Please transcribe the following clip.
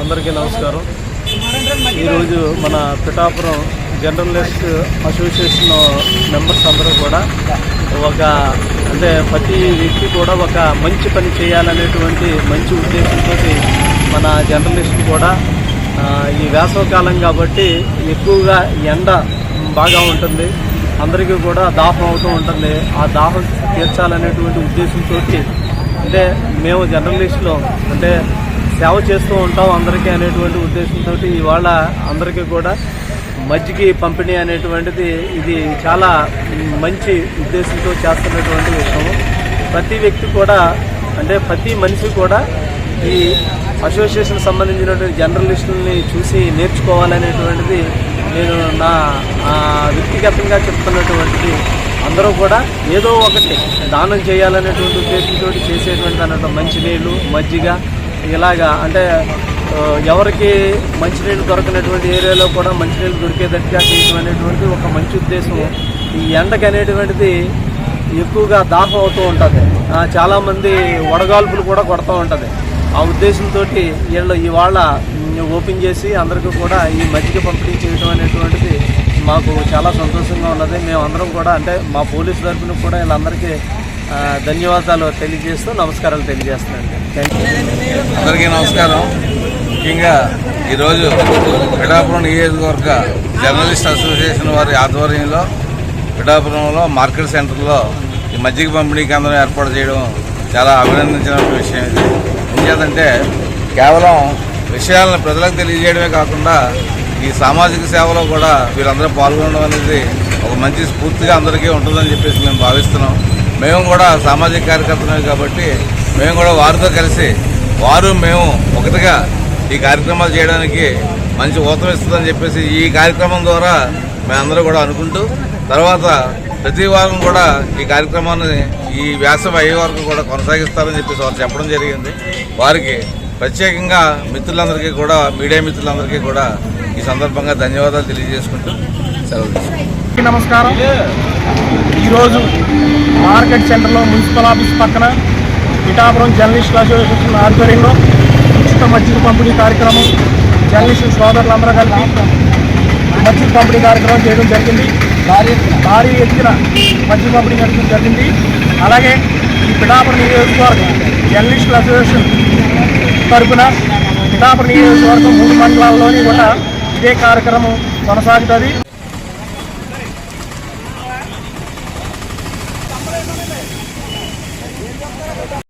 అందరికీ నమస్కారం. ఈరోజు మన పిఠాపురం జర్నలిస్ట్ అసోసియేషన్ మెంబర్స్ అందరూ కూడా ఒక అంటే ప్రతి వ్యక్తి కూడా ఒక మంచి పని చేయాలనేటువంటి మంచి ఉద్దేశంతో మన జర్నలిస్ట్ కూడా ఈ వేసవకాలం కాబట్టి ఎక్కువగా ఎండ బాగా ఉంటుంది. అందరికీ కూడా దాహం అవుతూ ఉంటుంది. ఆ దాహం తీర్చాలనేటువంటి ఉద్దేశంతో అంటే మేము జర్నలిస్టులు అంటే సేవ చేస్తూ ఉంటాం అందరికీ అనేటువంటి ఉద్దేశంతో ఇవాళ అందరికీ కూడా మజ్జిగి పంపిణీ అనేటువంటిది ఇది చాలా మంచి ఉద్దేశంతో చేస్తున్నటువంటి విషయం. ప్రతి వ్యక్తి కూడా అంటే ప్రతి మనిషి కూడా ఈ అసోసియేషన్ సంబంధించినటువంటి జర్నలిస్టులని చూసి నేర్చుకోవాలనేటువంటిది నేను నా వ్యక్తిగతంగా చెప్తున్నటువంటిది అందరూ కూడా ఏదో ఒకటి దానం చేయాలనేటువంటి ఉద్దేశంతో చేసేటువంటి అన్నట్టు మంచినీళ్ళు మజ్జిగ ఇలాగా అంటే ఎవరికి మంచినీళ్ళు దొరకనటువంటి ఏరియాలో కూడా మంచినీళ్ళు దొరికేటట్టుగా చేయడం అనేటువంటి ఒక మంచి ఉద్దేశం ఈ ఎండకి అనేటువంటిది ఎక్కువగా దాహం అవుతూ ఉంటుంది. చాలామంది వడగాల్పులు కూడా కొడుతూ ఉంటుంది. ఆ ఉద్దేశంతో వీళ్ళు ఇవాళ ఓపెన్ చేసి అందరికీ కూడా ఈ మజ్జిగ పంపిణీ చేయడం అనేటువంటి మాకు చాలా సంతోషంగా ఉన్నది. మేమందరం కూడా అంటే మా పోలీసు తరఫున కూడా వీళ్ళందరికీ ధన్యవాదాలు తెలియజేస్తూ నమస్కారాలు తెలియజేస్తున్నాను. థ్యాంక్ యూ అందరికీ నమస్కారం. ముఖ్యంగా ఈరోజు పిఠాపురం నియోజకవర్గ జర్నలిస్ట్ అసోసియేషన్ వారి ఆధ్వర్యంలో పిఠాపురంలో మార్కెట్ సెంటర్లో ఈ మజ్జిగ పంపిణీ కేంద్రం ఏర్పాటు చేయడం చాలా అభినందించిన విషయం ఇది. ఎందుకంటే కేవలం విషయాలను ప్రజలకు తెలియజేయడమే కాకుండా ఈ సామాజిక సేవలో కూడా వీరందరూ పాల్గొనడం అనేది ఒక మంచి స్ఫూర్తిగా అందరికీ ఉంటుందని చెప్పేసి మేము భావిస్తున్నాం. మేము కూడా సామాజిక కార్యకర్తలమే కాబట్టి మేము కూడా వారితో కలిసి వారు మేము ఒకటిగా ఈ కార్యక్రమాలు చేయడానికి మంచి ఊతం ఇస్తుందని చెప్పేసి ఈ కార్యక్రమం ద్వారా మేమందరూ కూడా అనుకుంటూ తర్వాత ప్రతి వారం కూడా ఈ కార్యక్రమాన్ని ఈ వ్యాసం అయ్యే వరకు కూడా కొనసాగిస్తారని చెప్పేసి వారు చెప్పడం జరిగింది. వారికి ప్రత్యేకంగా మిత్రులందరికీ కూడా మీడియా మిత్రులందరికీ కూడా ఈ సందర్భంగా ధన్యవాదాలు తెలియజేసుకుంటూ సెలవు నమస్కారం. ఈరోజు మార్కెట్ సెంటర్లో మున్సిపల్ ఆఫీస్ పక్కన పిఠాపురం జర్నలిస్టుల అసోసియేషన్ ఆధ్వర్యంలో ఉచిత మజ్జిగ పంపిణీ కార్యక్రమం జర్నలిస్టు సోదరులందరూ కలిపి మజ్జిగ పంపిణీ కార్యక్రమం చేయడం జరిగింది. భారీ భారీ ఎత్తున మజ్జిగ పంపిణీ చేయడం జరిగింది. అలాగే ఈ పిఠాపురం నియోజకవర్గం జర్నలిస్టుల అసోసియేషన్ తరపున పిఠాపురం నియోజకవర్గం మూడు మండలాల్లోని కూడా ఇదే కార్యక్రమం కొనసాగుతుంది.